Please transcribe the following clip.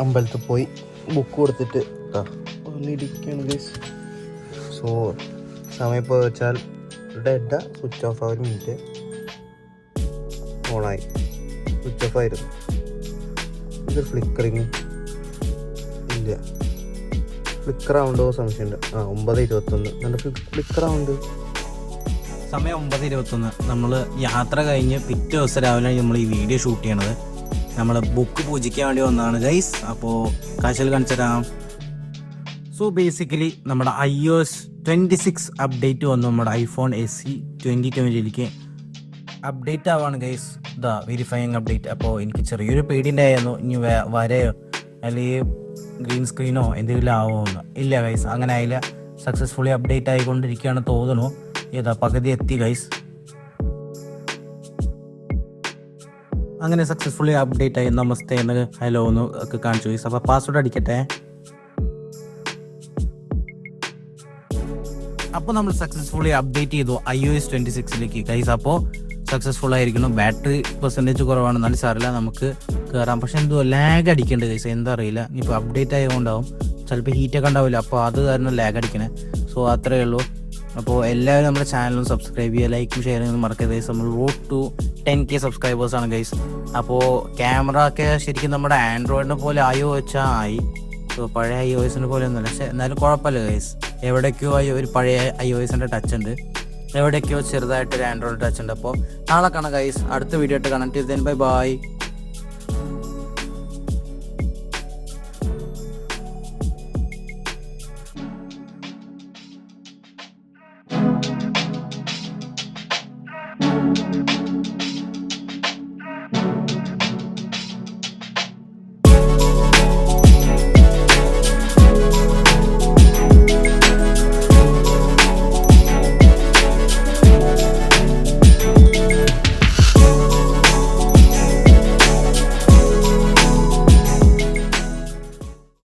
അമ്പലത്തിൽ പോയി ബുക്ക് കൊടുത്തിട്ട് ഗൈസ് സോ സമയം ഇപ്പോൾ വെച്ചാൽ ഡെഡ സ്വിച്ച് ഓഫ് ആ ഒരു മിനിറ്റ് ഓണായി സ്വിച്ച് ഓഫ് ആയിരുന്നു. ഇത് ഫ്ലിക്കറിങ് ഇല്ല. ഫ്ലിക്കർ ആവുണ്ടോ സംശയമുണ്ട്. ആ ഒമ്പത് ഇരുപത്തൊന്ന്. നല്ല ഫ്ലിക്കർ ആവുണ്ട് സമയം ഒമ്പത് ഇരുപത്തൊന്ന്. നമ്മൾ യാത്ര കഴിഞ്ഞ് പിറ്റേ ദിവസം രാവിലെ നമ്മൾ ഈ വീഡിയോ ഷൂട്ട് ചെയ്യണത്. നമ്മൾ ബുക്ക് പൂജിക്കാൻ വേണ്ടി വന്നതാണ് ഗൈസ് അപ്പോൾ കാശൽ കാണിച്ചു തരാം സോ ബേസിക്കലി നമ്മുടെ I O S twenty six update വന്നു. നമ്മുടെ ഐഫോൺ എസ് സി ട്വന്റി ട്വന്റിയിലേക്ക് അപ്ഡേറ്റ് ആവാണ് ഗൈസ് ദ വെരിഫൈങ് അപ്ഡേറ്റ് അപ്പോൾ എനിക്ക് ചെറിയൊരു പേടി ഉണ്ടായിരുന്നു ഇനി വരയോ? അല്ലെങ്കിൽ ഗ്രീൻ സ്ക്രീനോ എന്തെങ്കിലും ആവോ എന്ന്. ഇല്ല ഗൈസ് അങ്ങനെ ആയില്ല. സക്സസ്ഫുള്ളി അപ്ഡേറ്റ് ആയിക്കൊണ്ടിരിക്കുകയാണ് തോന്നുന്നു. ഏതാ പകുതി എത്തി ഗൈസ് അങ്ങനെ സക്സസ്ഫുള്ളി അപ്ഡേറ്റ് ആയി. നമസ്തേ എന്ന് ഹലോ എന്ന് ഒക്കെ കാണിച്ചു. ഗൈസ് അപ്പോൾ പാസ്വേഡ് അടിക്കട്ടെ. അപ്പോൾ നമ്മൾ സക്സസ്ഫുള്ളി അപ്ഡേറ്റ് ചെയ്തു ഐ ഒ എസ് ട്വന്റി സിക്സിലേക്ക് ഗൈസ് അപ്പോൾ സക്സസ്ഫുൾ ആയിരിക്കണം ബാറ്ററി പെർസെന്റേജ് കുറവാണ് എന്നാലും സാറില്ല നമുക്ക് കയറാം പക്ഷെ എന്തോ ലാഗ് അടിക്കേണ്ടത് ഗൈസ് എന്താ അറിയില്ല. ഇപ്പോൾ അപ്ഡേറ്റ് ആയതുകൊണ്ടാവും. ചിലപ്പോൾ ഹീറ്റൊക്കെ ഉണ്ടാവില്ല. അപ്പോൾ അത് കാരണം ലാഗ് അടിക്കണേ. സോ അത്രയേ ഉള്ളൂ. അപ്പോൾ എല്ലാവരും നമ്മുടെ ചാനലും സബ്സ്ക്രൈബ് ചെയ്യുക ലൈക്കും ഷെയർ ചെയ്യുന്നത് മറക്കരുത് ഗൈസ് നമ്മൾ road to ten K subscribers ആണ് ഗൈസ് അപ്പോൾ ക്യാമറ ഒക്കെ ശരിക്കും നമ്മുടെ ആൻഡ്രോയിഡിനെ പോലെ ആയോ വെച്ചാൽ ആയി. സോ പഴയ ഐ ഒ എസിനെ പോലെ ഒന്നുമില്ല. പക്ഷേ എന്നാലും കുഴപ്പമില്ല ഗൈസ് എവിടേക്കോ ആയി ഒരു പഴയ ഐ ഒ എസിന്റെ ടച്ച് ഉണ്ട്. എവിടേക്കോ ചെറുതായിട്ട് ഒരു ആൻഡ്രോയിഡ് ടച്ച് ഉണ്ട്. അപ്പോൾ നാളെ കാണാം ഗൈസ് അടുത്ത വീഡിയോ ആയിട്ട് കണക്ട് ചെയ്തതിന് ബൈ ബൈ